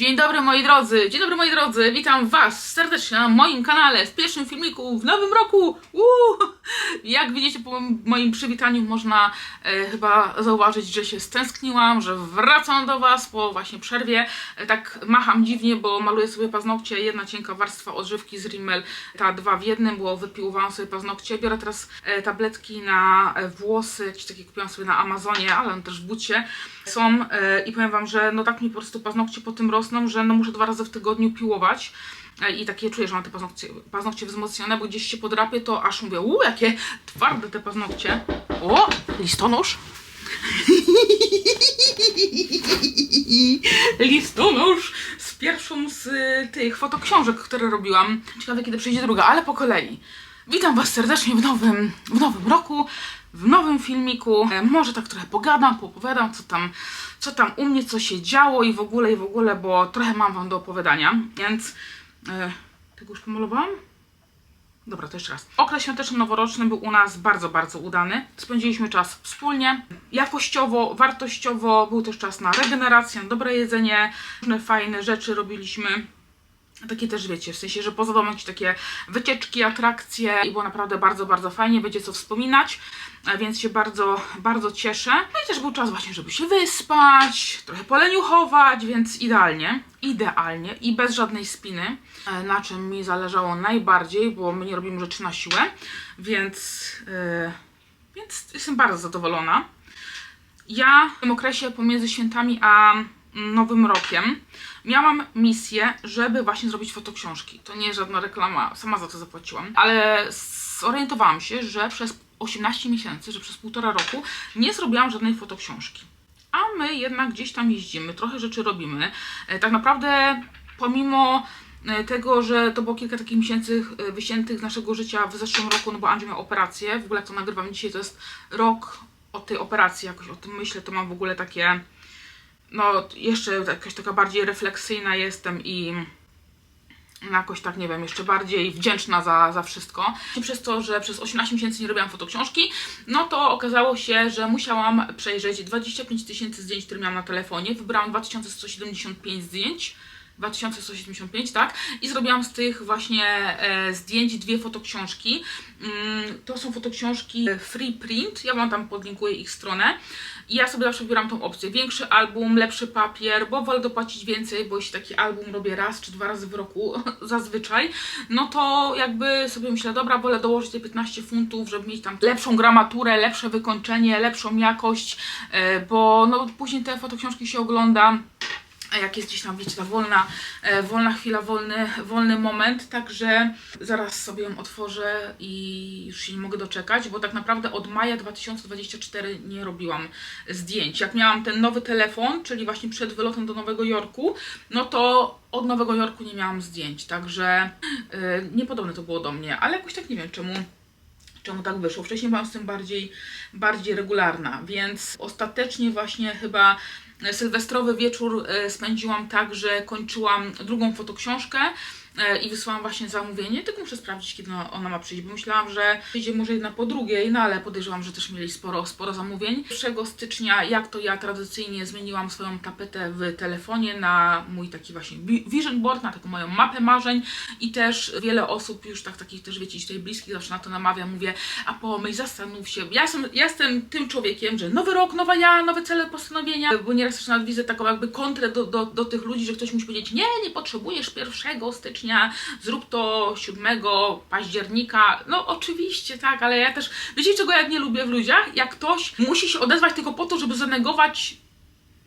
Dzień dobry moi drodzy, dzień dobry moi drodzy, witam was serdecznie na moim kanale w pierwszym filmiku w nowym roku. Uuu! Jak widzicie po moim przywitaniu można e, chyba zauważyć, że się stęskniłam, że wracam do was po właśnie przerwie. E, tak macham dziwnie, bo maluję sobie paznokcie, jedna cienka warstwa odżywki z Rimmel, ta dwa w jednym, bo wypiłowałam sobie paznokcie. Biorę teraz e, tabletki na e, włosy, jakieś takie kupiłam sobie na Amazonie, ale też w bucie są e, i powiem wam, że no tak mi po prostu paznokcie po tym rosną, że no muszę dwa razy w tygodniu piłować. E, I takie czuję, że mam te paznokcie, paznokcie wzmocnione, bo gdzieś się podrapię, to aż mówię, uuu, jakie twarde te paznokcie. O, listonosz. listonosz z pierwszą z y, tych fotoksiążek, które robiłam. Ciekawe, kiedy przyjdzie druga, ale po kolei. Witam Was serdecznie w nowym, w nowym roku, w nowym filmiku. E, może tak trochę pogadam, poopowiadam, co tam, co tam u mnie, co się działo i w ogóle, i w ogóle, bo trochę mam Wam do opowiadania, więc... E, tego już pomalowałam? Dobra, to jeszcze raz. Okres świąteczno-noworoczny był u nas bardzo, bardzo udany. Spędziliśmy czas wspólnie. Jakościowo, wartościowo był też czas na regenerację, dobre jedzenie, różne fajne rzeczy robiliśmy. Takie też wiecie, w sensie, że poza domem jakieś takie wycieczki, atrakcje i było naprawdę bardzo, bardzo fajnie, będzie co wspominać, a więc się bardzo, bardzo cieszę. No i też był czas właśnie, żeby się wyspać, trochę poleniuchować, więc idealnie, idealnie i bez żadnej spiny, e, na czym mi zależało najbardziej, bo my nie robimy rzeczy na siłę, więc, e, więc jestem bardzo zadowolona. Ja w tym okresie pomiędzy świętami a nowym rokiem miałam misję, żeby właśnie zrobić fotoksiążki. To nie jest żadna reklama, sama za to zapłaciłam, ale zorientowałam się, że przez 18 miesięcy, że przez półtora roku nie zrobiłam żadnej fotoksiążki. A my jednak gdzieś tam jeździmy, trochę rzeczy robimy. E, Tak naprawdę pomimo e, tego, że to było kilka takich miesięcy e, wyciętych z naszego życia w zeszłym roku, no bo Andrzej miał operację, w ogóle jak to nagrywam dzisiaj, to jest rok od tej operacji, jakoś o tym myślę, to mam w ogóle takie, no jeszcze jakaś taka bardziej refleksyjna jestem i jakoś tak, nie wiem, jeszcze bardziej wdzięczna za, za wszystko. Przez to, że przez 18 miesięcy nie robiłam fotoksiążki, no to okazało się, że musiałam przejrzeć 25 tysięcy zdjęć, które miałam na telefonie. Wybrałam 2175 zdjęć. 2175, tak? I zrobiłam z tych właśnie e, zdjęć dwie fotoksiążki. Mm, to są fotoksiążki free print. Ja wam tam podlinkuję ich stronę. I ja sobie zawsze wybieram tą opcję. Większy album, lepszy papier, bo wolę dopłacić więcej, bo jeśli taki album robię raz czy dwa razy w roku zazwyczaj, no to jakby sobie myślę, dobra, wolę dołożyć te 15 funtów, żeby mieć tam lepszą gramaturę, lepsze wykończenie, lepszą jakość, e, bo no później te fotoksiążki się ogląda a jak jest gdzieś tam, wiecie, ta wolna, e, wolna chwila, wolny, wolny moment, także zaraz sobie ją otworzę i już się nie mogę doczekać, bo tak naprawdę od maja 2024 nie robiłam zdjęć. Jak miałam ten nowy telefon, czyli właśnie przed wylotem do Nowego Jorku, no to od Nowego Jorku nie miałam zdjęć, także e, niepodobne to było do mnie, ale jakoś tak nie wiem czemu czemu tak wyszło. Wcześniej byłam z tym bardziej, bardziej regularna, więc ostatecznie właśnie chyba sylwestrowy wieczór e, spędziłam tak, że kończyłam drugą fotoksiążkę i wysłałam właśnie zamówienie, tylko muszę sprawdzić, kiedy ona- ma przyjść, bo myślałam, że przyjdzie może jedna po drugiej, no ale podejrzewam, że też mieli sporo, sporo zamówień. 1 stycznia, jak to ja tradycyjnie zmieniłam swoją tapetę w telefonie na mój taki właśnie vi- vision board, na taką moją mapę marzeń i też wiele osób już tak takich też wiecie, tutaj bliskich zawsze na to namawia, mówię, a pomyśl, zastanów się. Ja jestem, ja jestem tym człowiekiem, że nowy rok, nowa ja, nowe cele, postanowienia, bo nieraz też nawet widzę taką jakby kontrę do, do, do tych ludzi, że ktoś musi powiedzieć, nie, nie potrzebujesz 1 stycznia, zrób to 7 października. No oczywiście, tak, ale ja też, wiecie czego ja nie lubię w ludziach? Jak ktoś musi się odezwać tylko po to, żeby zanegować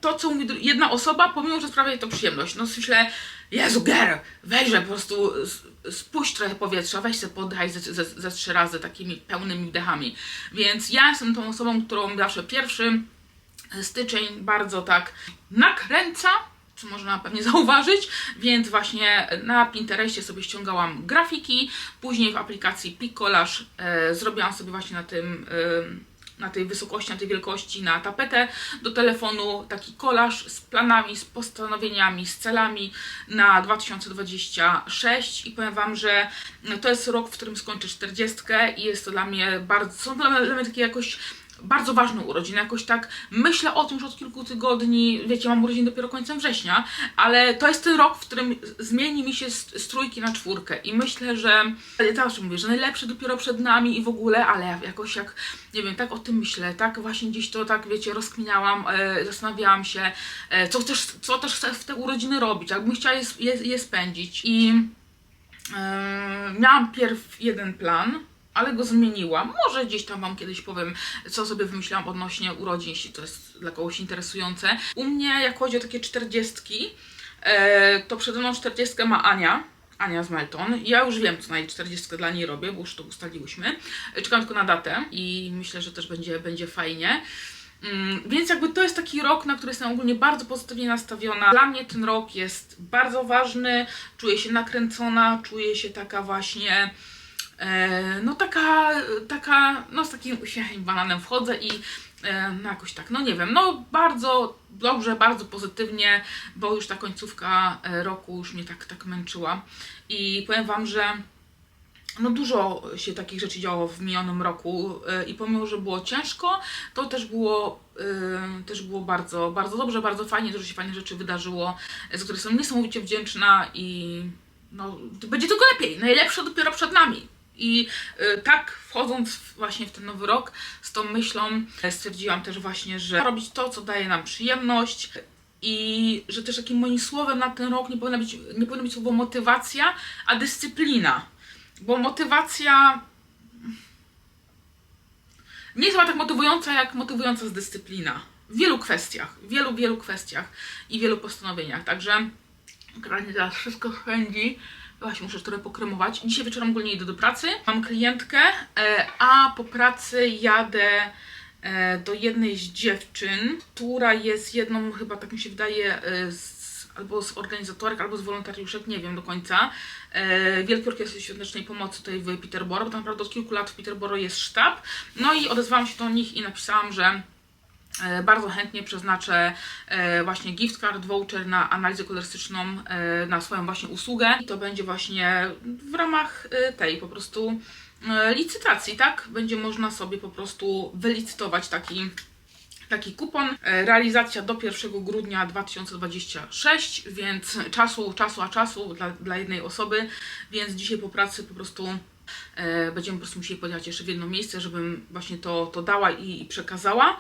to, co mówi jedna osoba, pomimo, że sprawia jej to przyjemność. No myślę, Jezu, Ger, weź, że po prostu spuść trochę powietrza, weź sobie poddaj ze, ze, ze trzy razy takimi pełnymi wdechami. Więc ja jestem tą osobą, którą zawsze pierwszy styczeń bardzo tak nakręca, co można pewnie zauważyć, więc właśnie na Pinterestie sobie ściągałam grafiki, później w aplikacji Piccollage e, zrobiłam sobie właśnie na tym e, na tej wysokości, na tej wielkości, na tapetę do telefonu. Taki kolaż z planami, z postanowieniami, z celami na 2026 i powiem Wam, że to jest rok, w którym skończę 40 i jest to dla mnie bardzo, są dla mnie takie jakoś bardzo ważne urodziny. Jakoś tak myślę o tym już od kilku tygodni. Wiecie, mam urodziny dopiero końcem września, ale to jest ten rok, w którym zmieni mi się z, z trójki na czwórkę. I myślę, że ja zawsze mówię, że najlepsze dopiero przed nami i w ogóle, ale jakoś jak, nie wiem, tak o tym myślę, tak właśnie gdzieś to tak, wiecie, rozkminiałam, e, zastanawiałam się, e, co, też, co też chcę w te urodziny robić, jakbym chciała je, je, je spędzić. I e, miałam pierw jeden plan, ale go zmieniłam. Może gdzieś tam Wam kiedyś powiem, co sobie wymyślałam odnośnie urodzin, jeśli to jest dla kogoś interesujące. U mnie, jak chodzi o takie czterdziestki, e, to przede mną czterdziestkę ma Ania. Ania z Melton. Ja już wiem, co na jej 40 dla niej robię, bo już to ustaliłyśmy. Czekam tylko na datę i myślę, że też będzie, będzie fajnie. Mm, Więc jakby to jest taki rok, na który jestem ogólnie bardzo pozytywnie nastawiona. Dla mnie ten rok jest bardzo ważny, czuję się nakręcona, czuję się taka właśnie, e, no taka, taka, no z takim uśmiechem bananem wchodzę i e, no jakoś tak, no nie wiem, no bardzo dobrze, bardzo pozytywnie, bo już ta końcówka e, roku już mnie tak, tak męczyła i powiem Wam, że no dużo się takich rzeczy działo w minionym roku i pomimo, że było ciężko, to też było, też było bardzo, bardzo dobrze, bardzo fajnie, dużo się fajnych rzeczy wydarzyło, za które jestem niesamowicie wdzięczna i no, będzie tylko lepiej, najlepsze dopiero przed nami. I yy, tak wchodząc właśnie w ten nowy rok z tą myślą yy, stwierdziłam też właśnie, że robić to, co daje nam przyjemność, i że też takim moim słowem na ten rok nie powinno być, nie powinno być słowo motywacja, a dyscyplina. Bo motywacja nie jest chyba tak motywująca, jak motywująca jest dyscyplina. W wielu kwestiach, w wielu, wielu kwestiach i wielu postanowieniach. Także generalnie teraz wszystko spędzi. Właśnie muszę trochę pokremować. Dzisiaj wieczorem ogólnie idę do pracy. Mam klientkę, e, a po pracy jadę e, do jednej z dziewczyn, która jest jedną, chyba tak mi się wydaje, e, z, albo z organizatorek, albo z wolontariuszek, nie wiem do końca, e, Wielkiej Orkiestry Świątecznej Pomocy tutaj w Peterborough, bo tak naprawdę od kilku lat w Peterborough jest sztab. No i odezwałam się do nich i napisałam, że Bardzo chętnie przeznaczę e, właśnie gift card, voucher na analizę kolorystyczną, e, na swoją właśnie usługę. I to będzie właśnie w ramach e, tej po prostu e, licytacji, tak? Będzie można sobie po prostu wylicytować taki taki kupon. E, Realizacja do 1 grudnia 2026, więc czasu, czasu, a czasu dla, dla jednej osoby, więc dzisiaj po pracy po prostu e, będziemy po prostu musieli pojechać jeszcze w jedno miejsce, żebym właśnie to, to dała i, i przekazała.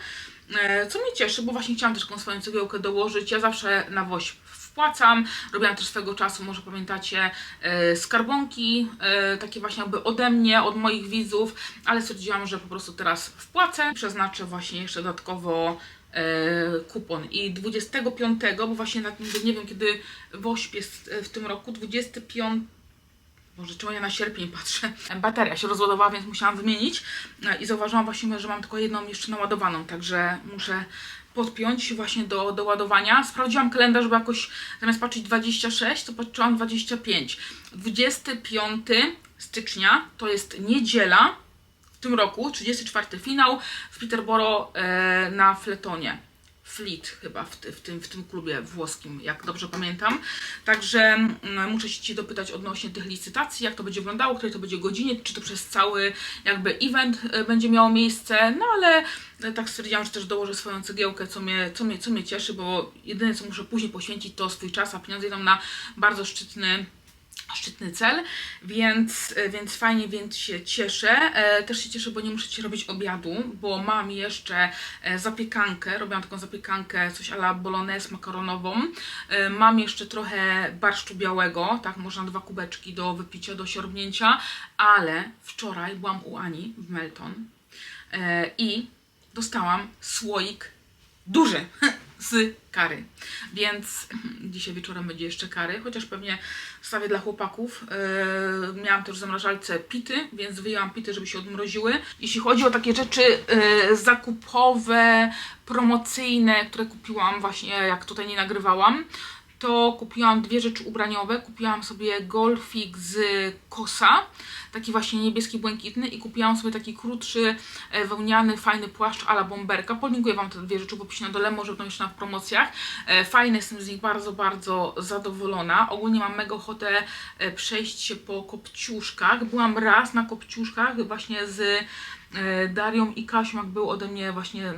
E, co mnie cieszy, bo właśnie chciałam też taką swoją cegiełkę dołożyć. Ja zawsze na woś wpłacam. Robiłam też swego czasu, może pamiętacie, e, skarbonki, e, takie właśnie jakby ode mnie, od moich widzów, ale stwierdziłam, że po prostu teraz wpłacę. Przeznaczę właśnie jeszcze dodatkowo kupon. I 25, bo właśnie nie wiem kiedy WOŚP jest w tym roku, 25 Boże, czemu ja na sierpień patrzę? Bateria się rozładowała, więc musiałam wymienić E, i zauważyłam właśnie, że mam tylko jedną jeszcze naładowaną, także muszę podpiąć właśnie do, do ładowania. Sprawdziłam kalendarz, bo jakoś zamiast patrzeć 26, to patrzyłam 25. 25 stycznia to jest niedziela w tym roku, 34 finał w Peterborough e, na Fletonie. Fleet chyba w, ty, w, tym, w tym klubie włoskim, jak dobrze pamiętam. Także mm, muszę się Cię dopytać odnośnie tych licytacji, jak to będzie wyglądało, której to będzie godzinie, czy to przez cały jakby event e, będzie miało miejsce, no ale e, tak stwierdziłam, że też dołożę swoją cegiełkę, co mnie, co mnie, co mnie cieszy, bo jedyne co muszę później poświęcić to swój czas, a pieniądze idą na bardzo szczytny szczytny cel, więc, e, więc fajnie, więc się cieszę. E, też się cieszę, bo nie muszę Ci robić obiadu, bo mam jeszcze e, zapiekankę, robiłam taką zapiekankę, coś ala bolognese makaronową. Mam jeszcze trochę barszczu białego, tak, można dwa kubeczki do wypicia, do siorbnięcia, ale wczoraj byłam u Ani w Melton i dostałam słoik duży z kary. Więc dzisiaj wieczorem będzie jeszcze kary, chociaż pewnie stawię dla chłopaków. Yy, miałam też w zamrażalce pity, więc wyjęłam pity, żeby się odmroziły. Jeśli chodzi o takie rzeczy yy, zakupowe, promocyjne, które kupiłam właśnie jak tutaj nie nagrywałam, to kupiłam dwie rzeczy ubraniowe. Kupiłam sobie golfik z kosa, taki właśnie niebieski, błękitny i kupiłam sobie taki krótszy, e, wełniany, fajny płaszcz ala bomberka. Podlinkuję Wam te dwie rzeczy w opisie na dole, może będą jeszcze na promocjach. E, Fajne, jestem z nich bardzo, bardzo zadowolona. Ogólnie mam mega ochotę e, przejść się po kopciuszkach. Byłam raz na kopciuszkach właśnie z Darią i Kasią, jak był ode mnie właśnie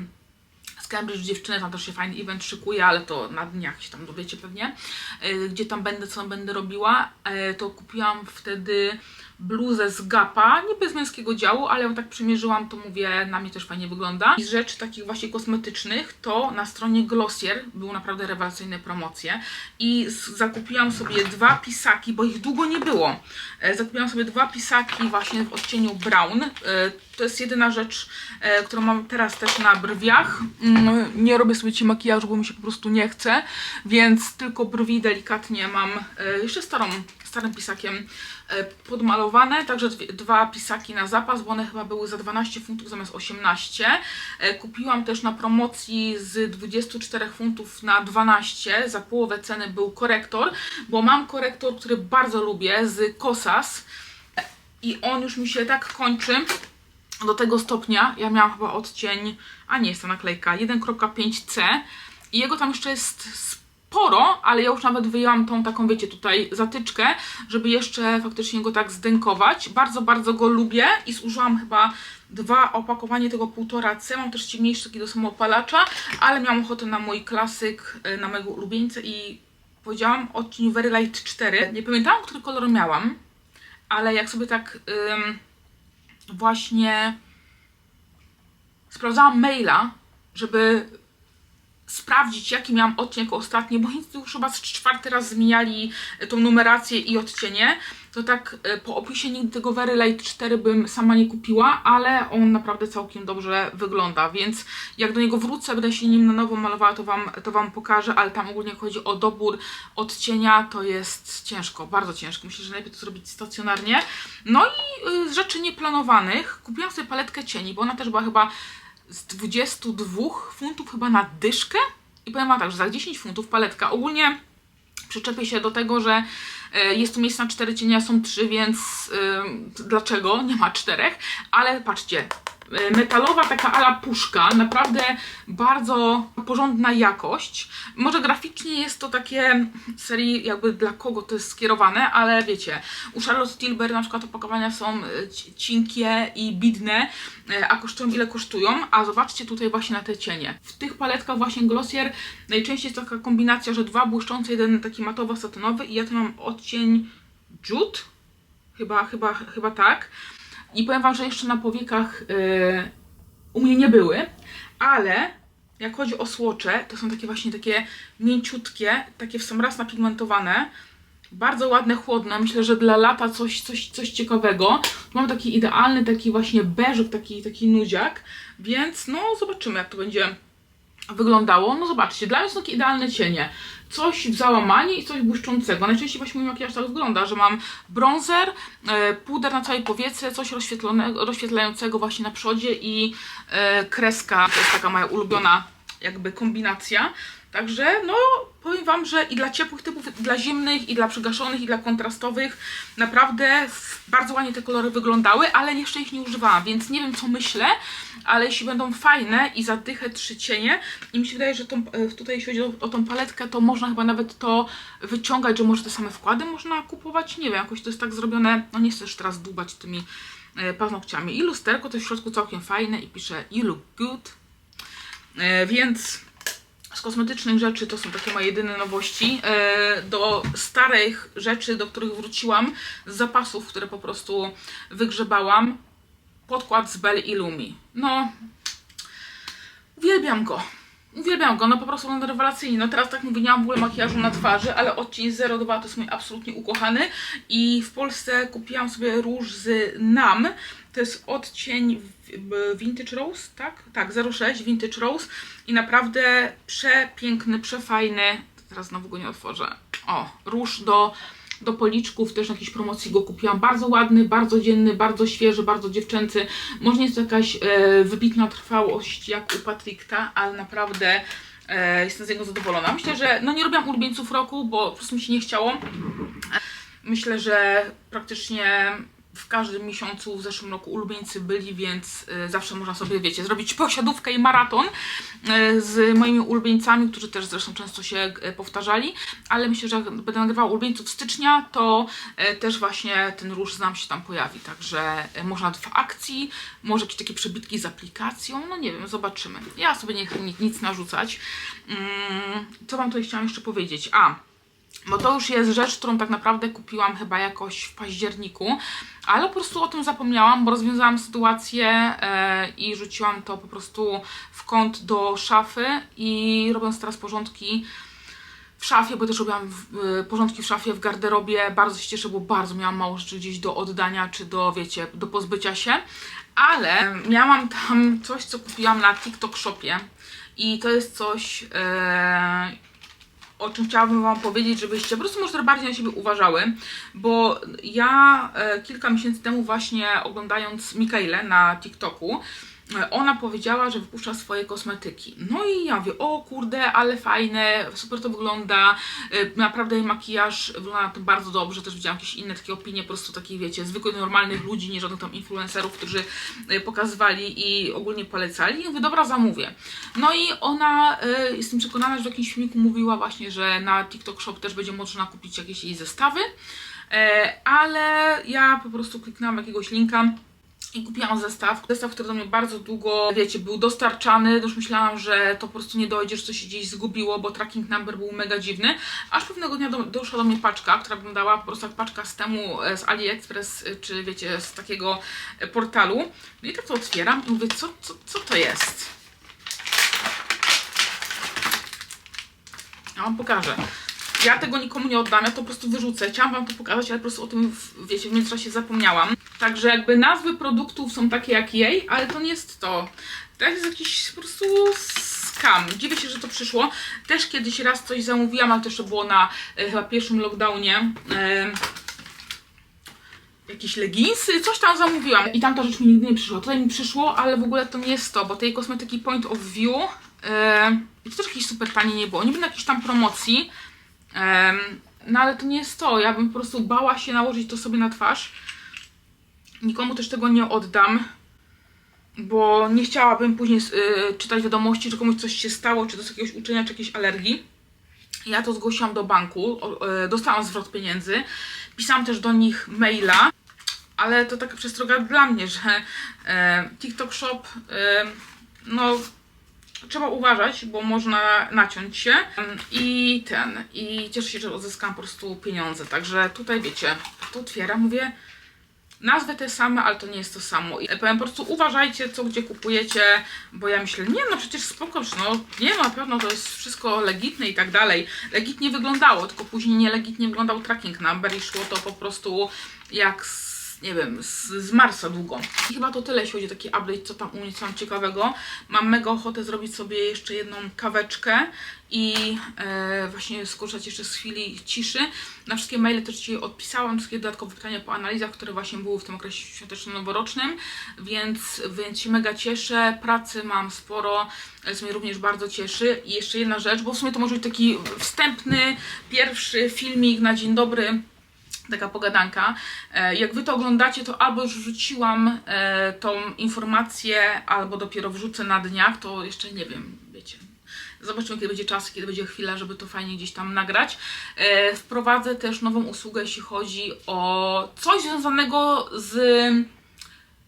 z Cambridge dziewczyny, tam też się fajny event szykuje, ale to na dniach się tam dowiecie pewnie, e, gdzie tam będę, co tam będę robiła, e, to kupiłam wtedy bluzę z Gapa, niby z męskiego działu, ale ją tak przymierzyłam, to mówię, na mnie też fajnie wygląda. I z rzeczy takich właśnie kosmetycznych, to na stronie Glossier były naprawdę rewelacyjne promocje i zakupiłam sobie dwa pisaki, bo ich długo nie było. E, Zakupiłam sobie dwa pisaki właśnie w odcieniu brown. E, To jest jedyna rzecz, e, którą mam teraz też na brwiach. Mm, Nie robię sobie ci makijażu, bo mi się po prostu nie chce, więc tylko brwi delikatnie mam jeszcze starą, starym pisakiem e, podmalowane, także dwa pisaki na zapas, bo one chyba były za 12 funtów zamiast 18. E, Kupiłam też na promocji z 24 funtów na 12, za połowę ceny był korektor, bo mam korektor, który bardzo lubię z Kosas. I on już mi się tak kończy do tego stopnia, ja miałam chyba odcień, a nie jest to naklejka, 1.5C i jego tam jeszcze jest sporo, ale ja już nawet wyjęłam tą taką, wiecie, tutaj zatyczkę, żeby jeszcze faktycznie go tak zdękować. Bardzo, bardzo go lubię i zużyłam chyba dwa opakowanie tego 1,5C. Mam też ciemniejszy taki do samoopalacza, ale miałam ochotę na mój klasyk, y, na mojego ulubieńca i powiedziałam odcień Very Light 4. Nie pamiętałam, który kolor miałam, ale jak sobie tak ym, właśnie sprawdzałam maila, żeby sprawdzić, jaki miałam odcień jako ostatni, bo nic już chyba czwarty raz zmieniali tą numerację i odcienie, to tak e, po opisie nigdy tego Very Light 4 bym sama nie kupiła, ale on naprawdę całkiem dobrze wygląda, więc jak do niego wrócę, będę się nim na nowo malowała, to wam, to wam pokażę, ale tam ogólnie jak chodzi o dobór odcienia, to jest ciężko, bardzo ciężko. Myślę, że najlepiej to zrobić stacjonarnie. No i y, z rzeczy nieplanowanych kupiłam sobie paletkę cieni, bo ona też była chyba z 22 funtów chyba na dyszkę. I powiem wam tak, że za 10 funtów paletka ogólnie przyczepię się do tego, że e, jest tu miejsce na cztery cienie, a są trzy, więc ym, dlaczego nie ma czterech? Ale patrzcie, metalowa taka ala puszka, naprawdę bardzo porządna jakość. Może graficznie jest to takie serii jakby dla kogo to jest skierowane, ale wiecie, u Charlotte Tilbury na przykład opakowania są e, ci- cinkie i bidne, e, a kosztują ile kosztują, a zobaczcie tutaj właśnie na te cienie. W tych paletkach właśnie Glossier najczęściej jest taka kombinacja, że dwa błyszczące, jeden taki matowo-satynowy i ja tu mam odcień Jute, chyba, chyba, chyba tak. I powiem Wam, że jeszcze na powiekach yy, u mnie nie były, ale jak chodzi o słocze, to są takie właśnie takie mięciutkie, takie w sam raz napigmentowane. Bardzo ładne, chłodne. Myślę, że dla lata coś, coś, coś ciekawego. Mam taki idealny, taki właśnie beżek, taki, taki nudziak, więc no zobaczymy jak to będzie wyglądało. No zobaczcie, dla mnie są takie idealne cienie. Coś w załamanie i coś błyszczącego. Najczęściej właśnie mój makijaż tak wygląda, że mam bronzer, e, puder na całej powiece, coś rozświetlającego właśnie na przodzie i e, kreska. To jest taka moja ulubiona jakby kombinacja. Także no powiem Wam, że i dla ciepłych typów, i dla zimnych, i dla przygaszonych, i dla kontrastowych naprawdę bardzo ładnie te kolory wyglądały, ale jeszcze ich nie używałam, więc nie wiem co myślę, ale jeśli będą fajne i zadychę trzy cienie i mi się wydaje, że tą, e, tutaj jeśli chodzi o, o tą paletkę, to można chyba nawet to wyciągać, że może te same wkłady można kupować, nie wiem, jakoś to jest tak zrobione, no nie chcę już teraz dłubać tymi e, paznokciami. I lusterko to jest w środku całkiem fajne i pisze you look good, e, więc z kosmetycznych rzeczy to są takie moje jedyne nowości. E, Do starych rzeczy, do których wróciłam, z zapasów, które po prostu wygrzebałam, podkład z Bell Illumi. No, uwielbiam go. Uwielbiam go, no po prostu wygląda rewelacyjnie. No teraz tak mówię, nie mam w ogóle makijażu na twarzy, ale odcień 02 to jest mój absolutnie ukochany. I w Polsce kupiłam sobie róż z NAM. To jest odcień Vintage Rose, tak? Tak, 06 Vintage Rose. I naprawdę przepiękny, przefajny. Teraz znowu go nie otworzę. O, róż do, do policzków, też jakiejś promocji go kupiłam. Bardzo ładny, bardzo dzienny, bardzo świeży, bardzo dziewczęcy. Może nie jest to jakaś e, wybitna trwałość jak u Patrikta, ale naprawdę e, jestem z niego zadowolona. Myślę, że no nie robiłam ulubieńców roku, bo po prostu mi się nie chciało. Myślę, że praktycznie w każdym miesiącu w zeszłym roku ulubieńcy byli, więc y, zawsze można sobie, wiecie, zrobić posiadówkę i maraton y, z moimi ulubieńcami, którzy też zresztą często się y, powtarzali, ale myślę, że jak będę nagrywała ulubieńców stycznia, to też właśnie ten róż znam się tam pojawi, także może nawet w akcji, może jakieś takie przebitki z aplikacją, no nie wiem, zobaczymy. Ja sobie nie chcę nic, nic narzucać. Mm, co Wam tutaj chciałam jeszcze powiedzieć? A, bo to już jest rzecz, którą tak naprawdę kupiłam chyba jakoś w październiku, ale po prostu o tym zapomniałam, bo rozwiązałam sytuację e, i rzuciłam to po prostu w kąt do szafy i robiąc teraz porządki w szafie, bo też robiłam y, porządki w szafie, w garderobie. Bardzo się cieszę, bo bardzo miałam mało rzeczy gdzieś do oddania, czy do, wiecie, do pozbycia się. Ale miałam tam coś, co kupiłam na TikTok Shopie i to jest coś, e, o czym chciałabym Wam powiedzieć, żebyście po prostu może bardziej na siebie uważały, bo ja e, kilka miesięcy temu właśnie oglądając Mikaelę na TikToku, ona powiedziała, że wypuszcza swoje kosmetyki. No i ja mówię, o kurde, ale fajne, super to wygląda, e, naprawdę jej makijaż wygląda bardzo dobrze, też widziałam jakieś inne takie opinie, po prostu takich, wiecie, zwykłych, normalnych ludzi, nie żadnych tam influencerów, którzy e, pokazywali i ogólnie polecali. I mówię, dobra, zamówię. No i ona, e, jestem przekonana, że w jakimś filmiku mówiła właśnie, że na TikTok Shop też będzie można kupić jakieś jej zestawy, e, ale ja po prostu kliknęłam jakiegoś linka i kupiłam zestaw. Zestaw, który do mnie bardzo długo, wiecie, był dostarczany. Już myślałam, że to po prostu nie dojdzie, że coś się gdzieś zgubiło, bo tracking number był mega dziwny. Aż pewnego dnia do, doszła do mnie paczka, która wyglądała po prostu jak paczka z temu e, z AliExpress, e, czy wiecie, z takiego e, portalu. No i tak to otwieram i mówię, co, co, co to jest? Ja wam pokażę. Ja tego nikomu nie oddam, ja to po prostu wyrzucę. Chciałam wam to pokazać, ale po prostu o tym, wiecie, w międzyczasie zapomniałam. Także jakby nazwy produktów są takie jak jej, ale to nie jest to. To jest jakiś po prostu skam. Dziwię się, że to przyszło. Też kiedyś raz coś zamówiłam, ale to jeszcze było na e, chyba pierwszym lockdownie. E, jakieś leginsy, coś tam zamówiłam i tamta rzecz mi nigdy nie przyszła. Tutaj mi przyszło, ale w ogóle to nie jest to, bo tej kosmetyki Point of View e, i to też jakieś super tanie nie było. Nie wiem, jakiejś tam promocji, Em, no ale to nie jest to. Ja bym po prostu bała się nałożyć to sobie na twarz. Nikomu też tego nie oddam, bo nie chciałabym później y, czytać wiadomości, że komuś coś się stało, czy do jakiegoś uczenia, czy jakiejś alergii. Ja to zgłosiłam do banku, y, dostałam zwrot pieniędzy, pisałam też do nich maila, ale to taka przestroga dla mnie, że e, TikTok Shop, e, no trzeba uważać, bo można naciąć się i ten, i cieszę się, że odzyskałam po prostu pieniądze, także tutaj wiecie, to otwieram, mówię, nazwy te same, ale to nie jest to samo. I powiem po prostu uważajcie, co gdzie kupujecie, bo ja myślę, nie no przecież spoko, no nie no, na pewno to jest wszystko legitne i tak dalej, legitnie wyglądało, tylko później nielegitnie wyglądał tracking number i szło to po prostu jak z nie wiem, z, z Marsa długo. I chyba to tyle, jeśli chodzi o taki update, co tam u mnie co mam ciekawego. Mam mega ochotę zrobić sobie jeszcze jedną kaweczkę i e, właśnie skorzystać jeszcze z chwili ciszy. Na wszystkie maile też Ci odpisałam, wszystkie dodatkowe pytania po analizach, które właśnie były w tym okresie świąteczno-noworocznym, więc, więc się mega cieszę. Pracy mam sporo, co mnie również bardzo cieszy. I jeszcze jedna rzecz, bo w sumie to może być taki wstępny, pierwszy filmik na dzień dobry taka pogadanka. E, Jak wy to oglądacie, to albo już wrzuciłam e, tą informację, albo dopiero wrzucę na dniach, to jeszcze nie wiem, wiecie. Zobaczymy, kiedy będzie czas, kiedy będzie chwila, żeby to fajnie gdzieś tam nagrać. E, Wprowadzę też nową usługę, jeśli chodzi o coś związanego z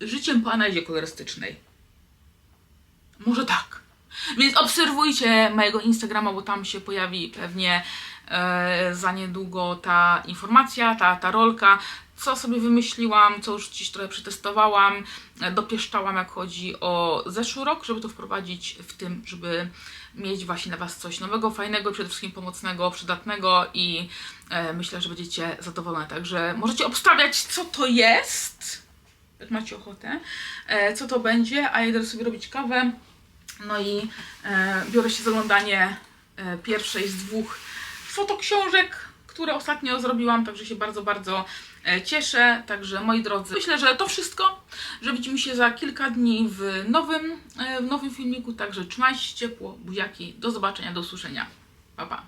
życiem po analizie kolorystycznej. Może tak. Więc obserwujcie mojego Instagrama, bo tam się pojawi pewnie za niedługo ta informacja, ta, ta rolka, co sobie wymyśliłam, co już dziś trochę przetestowałam, e, dopieszczałam jak chodzi o zeszły rok, żeby to wprowadzić w tym, żeby mieć właśnie dla Was coś nowego, fajnego, przede wszystkim pomocnego, przydatnego i e, myślę, że będziecie zadowolone. Także możecie obstawiać, co to jest, jak macie ochotę, e, co to będzie, a ja idę sobie robić kawę. No i e, biorę się za oglądanie e, pierwszej z dwóch fotoksiążek, które ostatnio zrobiłam, także się bardzo, bardzo e, cieszę. Także moi drodzy, myślę, że to wszystko, że widzimy się za kilka dni w nowym, e, w nowym filmiku, także trzymajcie się ciepło, buziaki, do zobaczenia, do usłyszenia. Pa, pa.